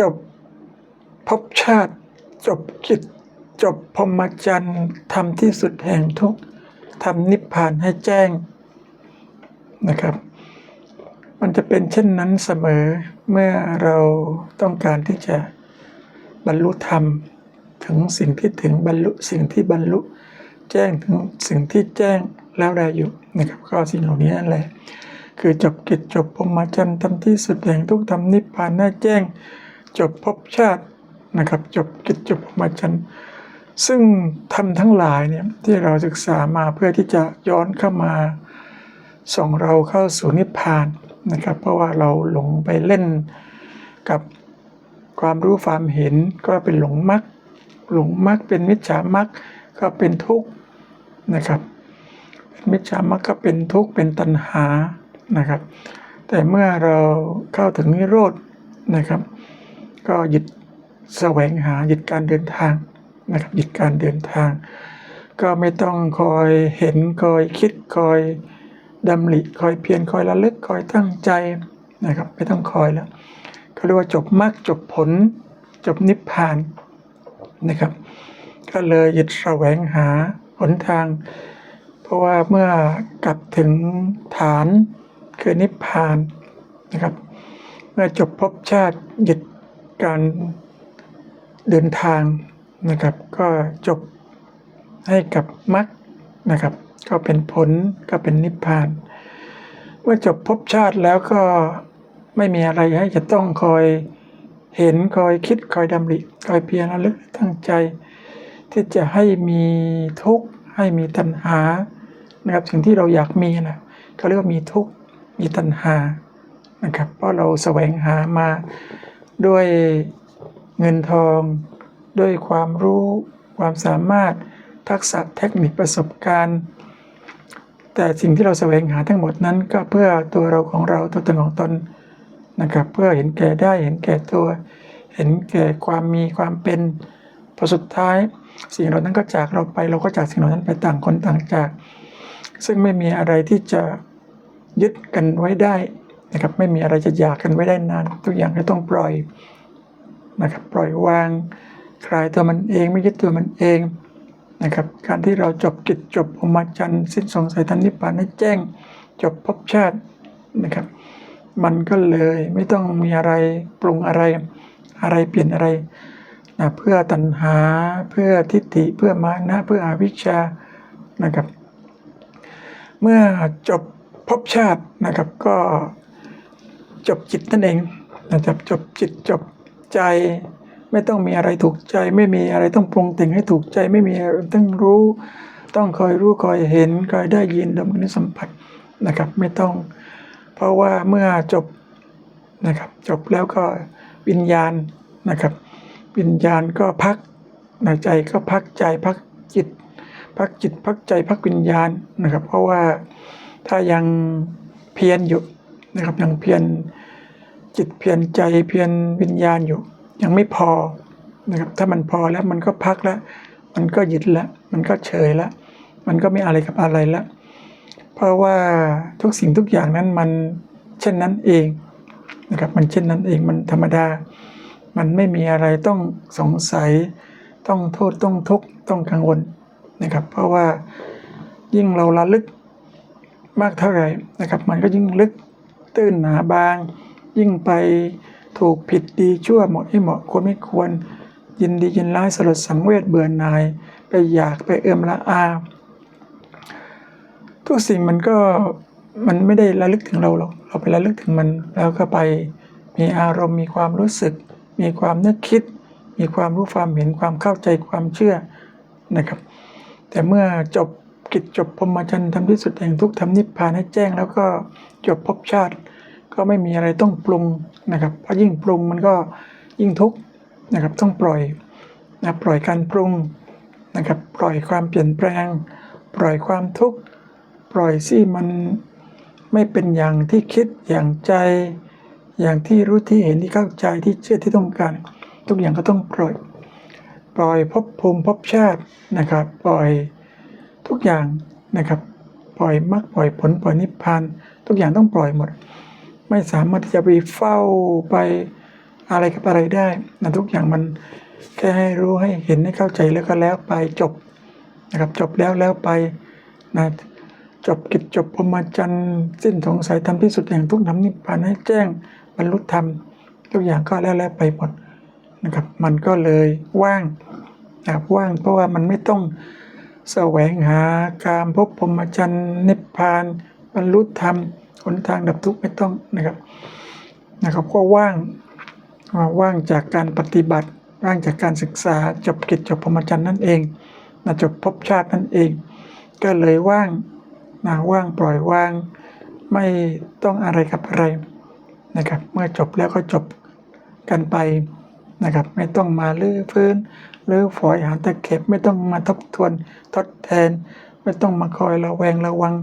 จบภพชาติ จบกิจจบพรหมจรรย์ทำที่สุดแห่งทุกทำนิพพานให้แจ้งนะครับ มันจะเป็นเช่นนั้นเสมอเมื่อเราต้องการที่จะบรรลุธรรมถึงสิ่งที่ถึงบรรลุสิ่งที่บรรลุแจ้งถึงสิ่งที่แจ้งแล้วได้อยู่นะครับก็สิ่งเหล่านี้นั่นแหละคือจบกิจจบพรหมจรรย์ทำที่สุดแห่งทุกธรรมนิพพานให้แจ้ง จบภพชาตินะครับ จบกิจจบพรหมจรรย์ซึ่งทำทั้งหลายเนี่ยที่เราศึกษามาเพื่อที่จะย้อนเข้ามาส่งเราเข้าสู่นิพพานนะครับ เพราะว่าเราหลงไปเล่นกับความรู้ความเห็นก็เป็นหลงมักหลงมักเป็นมิจฉามักก็เป็นทุกข์นะครับ มิจฉามักก็เป็นทุกข์เป็นตัณหานะครับ แต่เมื่อเราเข้าถึงนิโรธนะครับ ก็หยุดแสวงหาหยุดการเดินทางนะครับหยุดการเดินทาง ก็ไม่ต้องคอยเห็นคอยคิดคอยดำริคอยเพียรคอยระลึกคอยตั้งใจนะครับไม่ต้องคอยแล้วเขาเรียกว่าจบมรรคจบผล จบนิพพานนะครับ ก็เลยหยุดแสวงหาหนทาง เพราะว่าเมื่อกลับถึงฐานคือนิพพานนะครับ เมื่อจบภพชาติหยุด การเดินทางนะครับ ก็จบให้กับมรรคนะครับ ก็เป็นผลก็เป็นนิพพาน เมื่อจบภพชาติแล้วก็ไม่มีอะไรให้จะต้องคอยเห็นคอยคิดคอยดำริคอยเพียรระลึกตั้งใจ ที่จะให้มีทุกข์ให้มีตัณหานะครับสิ่งที่เราอยากมีนะเขาเรียกว่ามีทุกข์มีตัณหานะครับ เพราะเราแสวงหามา ด้วยเงินทอง ด้วยความรู้ ความสามารถ ทักษะเทคนิคประสบการณ์ แต่สิ่งที่เราแสวงหาทั้งหมดนั้นก็เพื่อตัวเราของเราตัวตนของตนนะครับเพื่อเห็นแก่ได้เห็นแก่ตัว เห็นแก่ความมีความเป็นพอสุดท้าย สิ่งเหล่านั้นก็จากเราไปเราก็จากสิ่งเหล่านั้นไปต่างคนต่างจาก ซึ่งไม่มีอะไรที่จะยึดกันไว้ได้ นะครับไม่มีอะไรจะอยากกันไว้ได้นาน ทุกอย่างก็ต้องปล่อยนะครับปล่อยวางคลายตัวมันเองไม่ยึดตัวมันเองนะครับการที่เราจบกิจจบพรหมจรรย์สิ้นสงสัยทันนิพพานให้แจ้งจบภพชาตินะครับ มันก็เลยไม่ต้องมีอะไรปรุงอะไรอะไรเปลี่ยนอะไรนะเพื่อตัณหาเพื่อทิฏฐิเพื่อมานะเพื่ออวิชชานะครับ เมื่อจบภพชาตินะครับก็ จบจิตนั่นเองนะครับจบจิตจบใจ ไม่ต้องมีอะไรถูกใจ ไม่มีอะไรต้องปรุงแต่งให้ถูกใจ ไม่มีต้องรู้ ต้องคอยรู้คอยเห็นคอยได้ยินดมกลิ่นสัมผัสนะครับ ไม่ต้อง เพราะว่าเมื่อจบนะครับ จบแล้วก็วิญญาณนะครับ วิญญาณก็พักในใจก็พักใจพักจิต พักจิตพักใจพักวิญญาณนะครับ เพราะว่าถ้ายังเพียรอยู่ นะครับยังเพียรจิตเพียรใจเพียรวิญญาณอยู่ ยังไม่พอนะครับถ้ามันพอแล้วมันก็พักแล้ว มันก็หยุดแล้วมันก็เฉยแล้วมันก็ไม่อะไรกับอะไรแล้วเพราะว่าทุกสิ่งทุกอย่างนั้นมันเช่นนั้นเองนะครับมันเช่นนั้นเองมันธรรมดา มันไม่มีอะไรต้องสงสัย ต้องโทษต้องทุกข์ต้องกังวลนะครับ เพราะว่ายิ่งเราระลึกมากเท่าไหร่นะครับ มันก็ยิ่งลึก ตื้นหนาบาง ยิ่งไปถูกผิดดีชั่วเหมาะไม่เหมาะควรไม่ควร ยินดียินร้ายสลดสังเวชเบื่อหน่าย ไปอยากไปเอื่อมละอา ทุกสิ่งมันก็มันไม่ได้ระลึกถึงเราหรอกเราไประลึกถึงมันแล้วก็ไปมีอารมณ์มีความรู้สึก มีความนึกคิด มีความรู้ความเห็นความเข้าใจความเชื่อนะครับ แต่เมื่อจบ กิจจบพรหมจรรย์ทำที่สุดแห่งทุกทำนิพพานให้แจ้ง แล้วก็จบภพชาติ ก็ไม่มีอะไรต้องปรุงนะครับ เพราะยิ่งปรุงมันก็ยิ่งทุกข์นะครับต้องปล่อยนะปล่อยการปรุงนะครับปล่อยความเปลี่ยนแปลง ปล่อยความทุกข์ปล่อยที่มันไม่เป็นอย่างที่คิดอย่างใจ อย่างที่รู้ที่เห็นที่เข้าใจที่เชื่อที่ต้องการ ทุกอย่างก็ต้องปล่อย ปล่อยภพภูมิภพชาตินะครับ ปล่อย ทุกอย่างนะครับ ปล่อยมรรคปล่อยผลปล่อยนิพพาน ทุกอย่างต้องปล่อยหมด ไม่สามารถที่จะไปเฝ้าไปอะไรกับอะไรได้นะทุกอย่างมันแค่ให้รู้ให้เห็นให้เข้าใจแล้วก็แล้วไปจบนะครับ จบแล้วแล้วไปนะจบกิจจบพรหมจรรย์สิ้นสงสัยทำที่สุดแห่างทุกข์นำนิพพานให้แจ้งบรรลุธรรม ทุกอย่างก็แล้วแล้วไปหมดนะครับ มันก็เลยว่างนะครับว่างเพราะว่ามันไม่ต้อง แสวงหาการพบพรหมจรรย์นิพพานบรรลุธรรมหนทางดับทุกข์ไม่ต้องนะครับนะครับก็ว่างอ่าว่างจากการปฏิบัติว่างจากการศึกษาจบกิจจบพรหมจรรย์นั่นเองนะจบภพชาตินั่นเอง ก็เลยว่างนะว่างปล่อยว่าง ไม่ต้องอะไรกับอะไรนะครับ เมื่อจบแล้วก็จบกันไป นะครับ ไม่ต้องมาลื้อฟื้นลื้อฝอยหาตะเข็บไม่ต้องมาทบทวนทดแทน ไม่ต้องมาคอยระแวงระวัง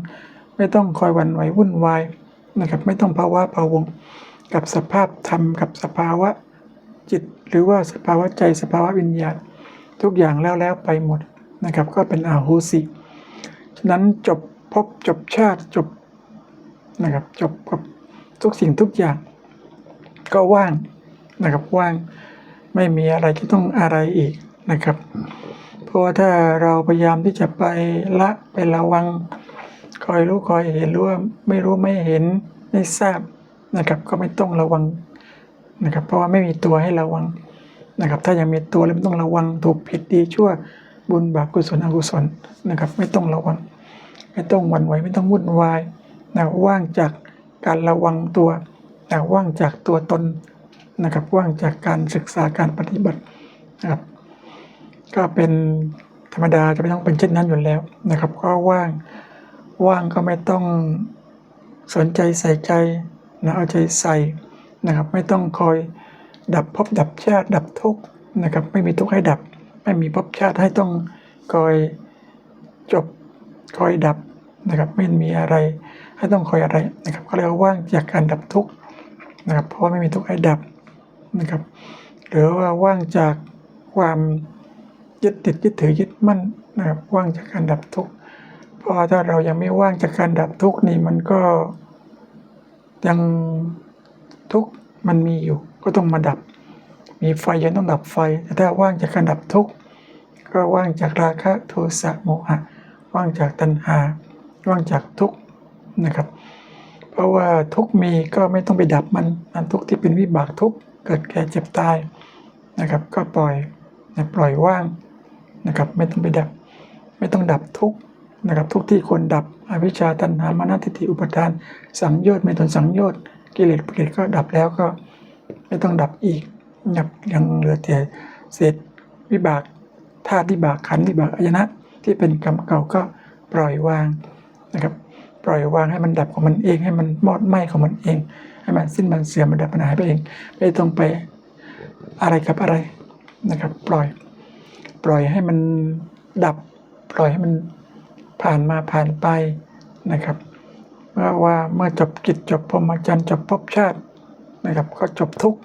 ไม่ต้องคอยหวั่นไหววุ่นวายนะครับ ไม่ต้องภาวะพะวง กับสภาพธรรมกับสภาวะจิต หรือว่าสภาวะใจสภาวะวิญญาณทุกอย่างแล้วแล้วไปหมดนะครับ ก็เป็นอาโหสิฉะนั้นจบภพจบชาติจบนะครับจบกับทุกสิ่งทุกอย่างก็ว่างนะครับว่าง ไม่มีอะไรที่ต้องอะไรอีกนะครับ เพราะว่าถ้าเราพยายามที่จะไปละไประวัง คอยรู้คอยเห็นรู้ว่าไม่รู้ไม่เห็นไม่ทราบนะครับ ก็ไม่ต้องระวังนะครับ เพราะว่าไม่มีตัวให้ระวังนะครับ ถ้ายังมีตัวแล้วไม่ต้องระวังถูกผิดดีชั่วบุญบาปกุศลอกุศลนะครับ ไม่ต้องระวัง ไม่ต้องหวั่นไหวไม่ต้องวุ่นวายนะว่างจากการระวังตัวนะว่างจากตัวตน นะครับว่างจากการศึกษาการปฏิบัตินะครับ ก็เป็นธรรมดาจะไม่ต้องเป็นเช่นนั้นอยู่แล้วนะครับ ก็ว่างว่างก็ไม่ต้องสนใจใส่ใจนะเอาใจใส่นะครับ ไม่ต้องคอยดับภพดับชาติดับทุกข์นะครับ ไม่มีทุกข์ให้ดับ ไม่มีภพชาติให้ต้องคอยจบคอยดับนะครับ ไม่มีอะไรให้ต้องคอยอะไรนะครับก็เรียกว่าว่างจากการดับทุกข์นะครับเพราะไม่มีทุกข์ให้ดับ นะครับ หรือว่าว่างจากความยึดติดยึดถือยึดมั่นนะครับว่างจากการดับทุกข์เพราะถ้าเรายังไม่ว่างจากการดับทุกข์นี่มันก็ยังทุกข์มันมีอยู่ก็ต้องมาดับ มีไฟยังต้องดับไฟ แต่ถ้าว่างจากการดับทุกข์ก็ว่างจากราคะโทสะโมหะ ว่างจากตัณหา ว่างจากทุกข์นะครับ เพราะว่าทุกข์มีก็ไม่ต้องไปดับมันอันทุกข์ที่เป็นวิบากทุกข์ เกิดแก่เจ็บตายนะครับ ก็ปล่อยนะปล่อยว่างนะครับ ไม่ต้องไปดับ ไม่ต้องดับทุกนะครับ ทุกที่ควรดับอวิชชาตัณหามานะทิฏฐิอุปทาน สังโยชน์ไม่ทนสังโยชน์กิเลสกิเลสก็ดับแล้วก็ไม่ต้องดับอีกนะครับยังเหลือแต่เศษวิบากธาตุวิบากขันธ์วิบากอายนะที่เป็นกรรมเก่าก็ปล่อยวางนะครับ ปล่อยวางให้มันดับของมันเอง ให้มันมอดไหม้ของมันเอง ให้มันสิ้นมันเสื่อมมันดับมันหายไปเองไม่ต้องไปอะไรกับอะไรนะครับ ปล่อย ปล่อยให้มันดับ ปล่อยให้มันผ่านมาผ่านไปนะครับเมื่อว่าเมื่อจบกิจจบพรหมจรรย์จบภพชาตินะครับ ก็จบทุก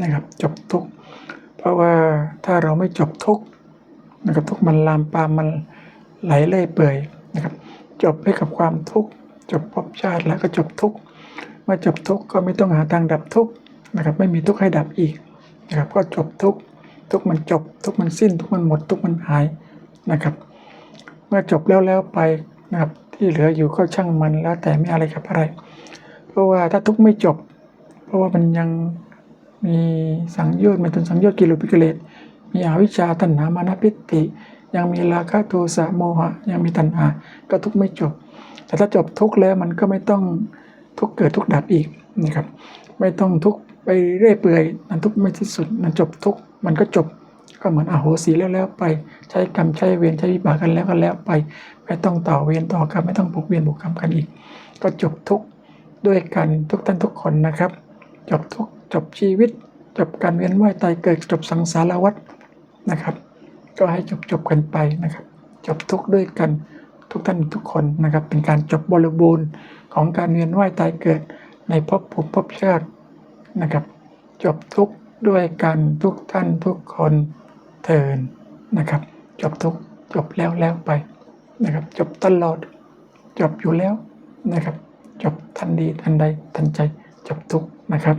นะครับ จบทุกเพราะว่าถ้าเราไม่จบทุกนะครับทุกมันลามปามมันไหลเลื่อยเปื่อย จบให้กับความทุกข์จบภพชาติแล้วก็จบทุกข์เมื่อจบทุกข์ก็ไม่ต้องหาทางดับทุกข์นะครับไม่มีทุกข์ให้ดับอีกนะครับก็จบทุกข์ทุกข์มันจบ ทุกข์มันสิ้น ทุกข์มันหมด ทุกข์มันหายนะครับ เมื่อจบแล้วแล้วไปนะครับที่เหลืออยู่ก็ช่างมันแล้วแต่ไม่อะไรกับอะไร เพราะว่าถ้าทุกข์ไม่จบ เพราะว่ามันยังมีสังโยชน์มันทนสังโยชน์กิเลสกิเลสมีอวิชชาตัณหามานะพิฏฐิ ยังมีราคะโทสะโมหะ ยังมีตัณหา ก็ทุกข์ไม่จบ แต่ถ้าจบทุกข์แล้วมันก็ไม่ต้องทุกข์เกิดทุกข์ดับอีกนะครับ ไม่ต้องทุกข์ไปเรื่อยเปื่อยมันทุกข์ไม่ที่สุดมันจบทุกข์มันก็จบก็เหมือนอโหสิแล้วแล้วไป ใช้กรรมใช้เวรใช้วิบากกันแล้วก็แล้วไป ไม่ต้องต่อเวรต่อกรรมไม่ต้องผูกเวรผูกกรรมกันอีก ก็จบทุกข์ด้วยกันทุกท่านทุกคนนะครับ จบทุกข์จบชีวิต จบการเวียนว่ายตายเกิดจบสังสารวัฏนะครับ ก็ให้จบจบกันไปนะครับ จบทุกด้วยกันทุกท่านทุกคนนะครับ เป็นการจบบริบูรณ์ของการเวียนว่ายตายเกิดในภพภูมิภพชาตินะครับ จบทุกด้วยกันทุกท่านทุกคนเทินนะครับ จบทุกจบแล้วแล้วไปนะครับ จบตลอด จบอยู่แล้วนะครับ จบทันดีทันใดทันใจจบทุกนะครับ